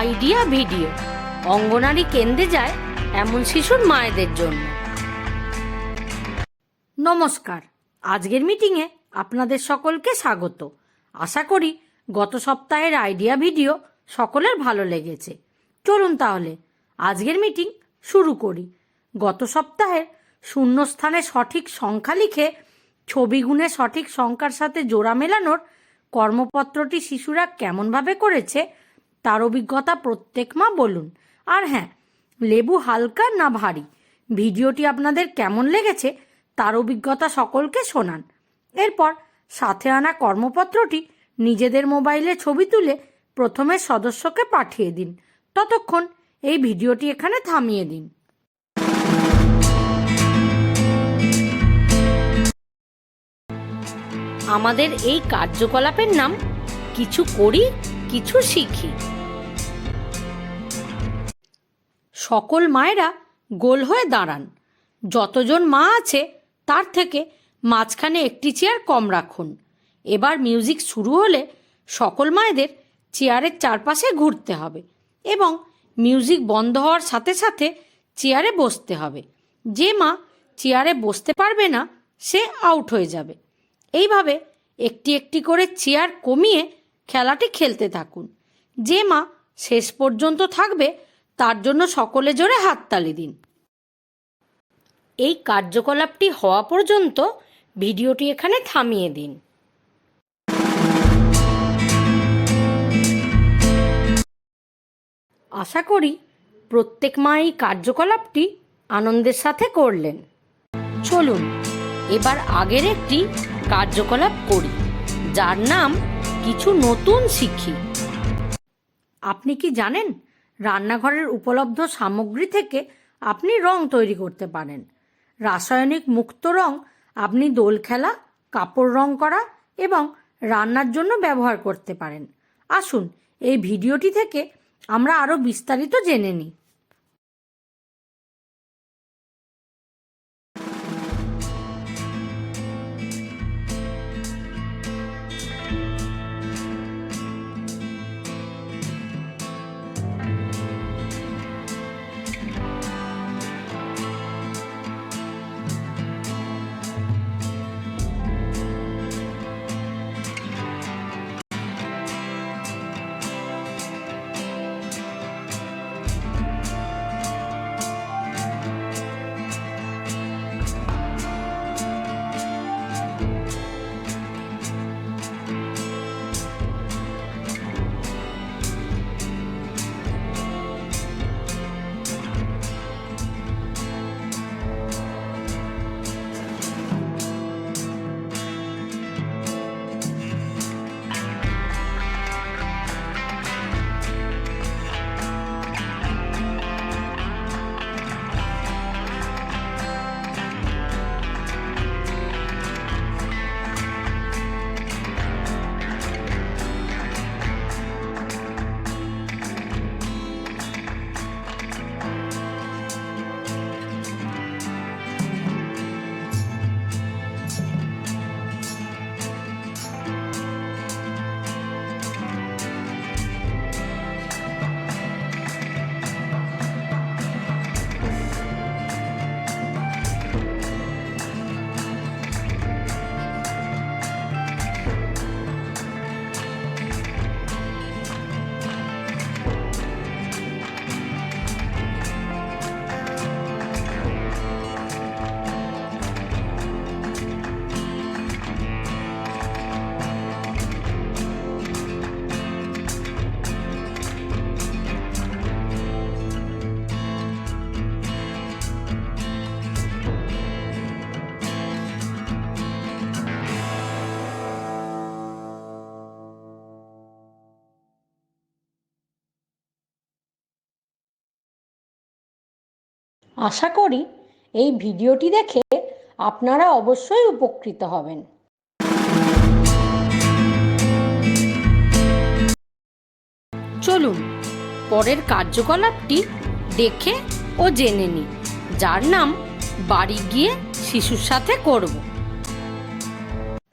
Idea video. অঙ্গনারী কেন্দ্রে যায় এমন শিশুর মায়েদের জন্য। নমস্কার, আজকের মিটিংয়ে আপনাদের সকলকে স্বাগত। আশা করি গত সপ্তাহের আইডিয়া ভিডিও সকলের ভালো লেগেছে। চলুন তাহলে, আজকের মিটিং শুরু করি। গত সপ্তাহের শূন্যস্থানে সঠিক সংখ্যা লিখে ছবি গুণে সঠিক সংখ্যার সাথে জোড়া মেলানোর কর্মপত্রটি শিশুরা কেমনভাবে করেছে তার অভিজ্ঞতা প্রত্যেক মা বলুন। আর হ্যাঁ লেবু হালকা না ভারী? ভিডিওটি আপনাদের কেমন লেগেছে তার অভিজ্ঞতা সকলকে শোনান। এরপর সাথে আনা কর্মপত্রটি নিজেদের মোবাইলে ছবি তুলে প্রথমে সদস্যকে পাঠিয়ে দিন। ততক্ষণ এই ভিডিওটি এখানে থামিয়ে দিন। আমাদের এই কার্যকলাপের নাম কিছু করি, কিছু শিখি। সকল মায়েরা গোল হয়ে দাঁড়ান। যতজন মা আছে, তার থেকে মাঝখানে একটি চেয়ার কম রাখুন। এবার মিউজিক শুরু হলে সকল মায়েদের চেয়ারের চারপাশে ঘুরতে হবে এবং মিউজিক বন্ধ হওয়ার সাথে সাথে চেয়ারে বসতে হবে। যে মা চেয়ারে বসতে পারবে না, সে আউট হয়ে যাবে। এইভাবে একটি একটি করে চেয়ার কমিয়ে খেলাটি খেলতে থাকুন। যে মা শেষ পর্যন্ত থাকবে তার জন্য সকলে জোরে হাততালি দিন। এই কার্যকলাপটি হওয়া পর্যন্ত ভিডিওটি এখানে থামিয়ে দিন। আশা করি প্রত্যেক মা এই কার্যকলাপটি আনন্দের সাথে করলেন। চলুন, এবার আগের একটি কার্যকলাপ করি, যার নাম কিছু নতুন শিখি। আপনি কি জানেন রান্নাঘরের উপলব্ধ সামগ্রী থেকে আপনি রং তৈরি করতে পারেন। রাসায়নিক মুক্ত রং, আপনি দোল খেলা, কাপড় রং করা এবং রান্নার জন্য ব্যবহার করতে পারেন। আসুন, এই ভিডিওটি থেকে আমরা আরও বিস্তারিত জেনে নিই। আশা করি এই ভিডিওটি দেখে আপনারা অবশ্যই উপকৃত হবেন। চলুন, পরের কার্যকলাপটি দেখে ও জেনে নিই। যার নাম, বাড়ি গিয়ে শিশুর সাথে করব।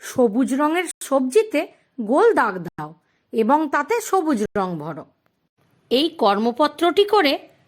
সবুজ রঙের সবজিতে গোল দাগ দাও এবং তাতে সবুজ রং ভরো। এই কর্মপত্রটি করে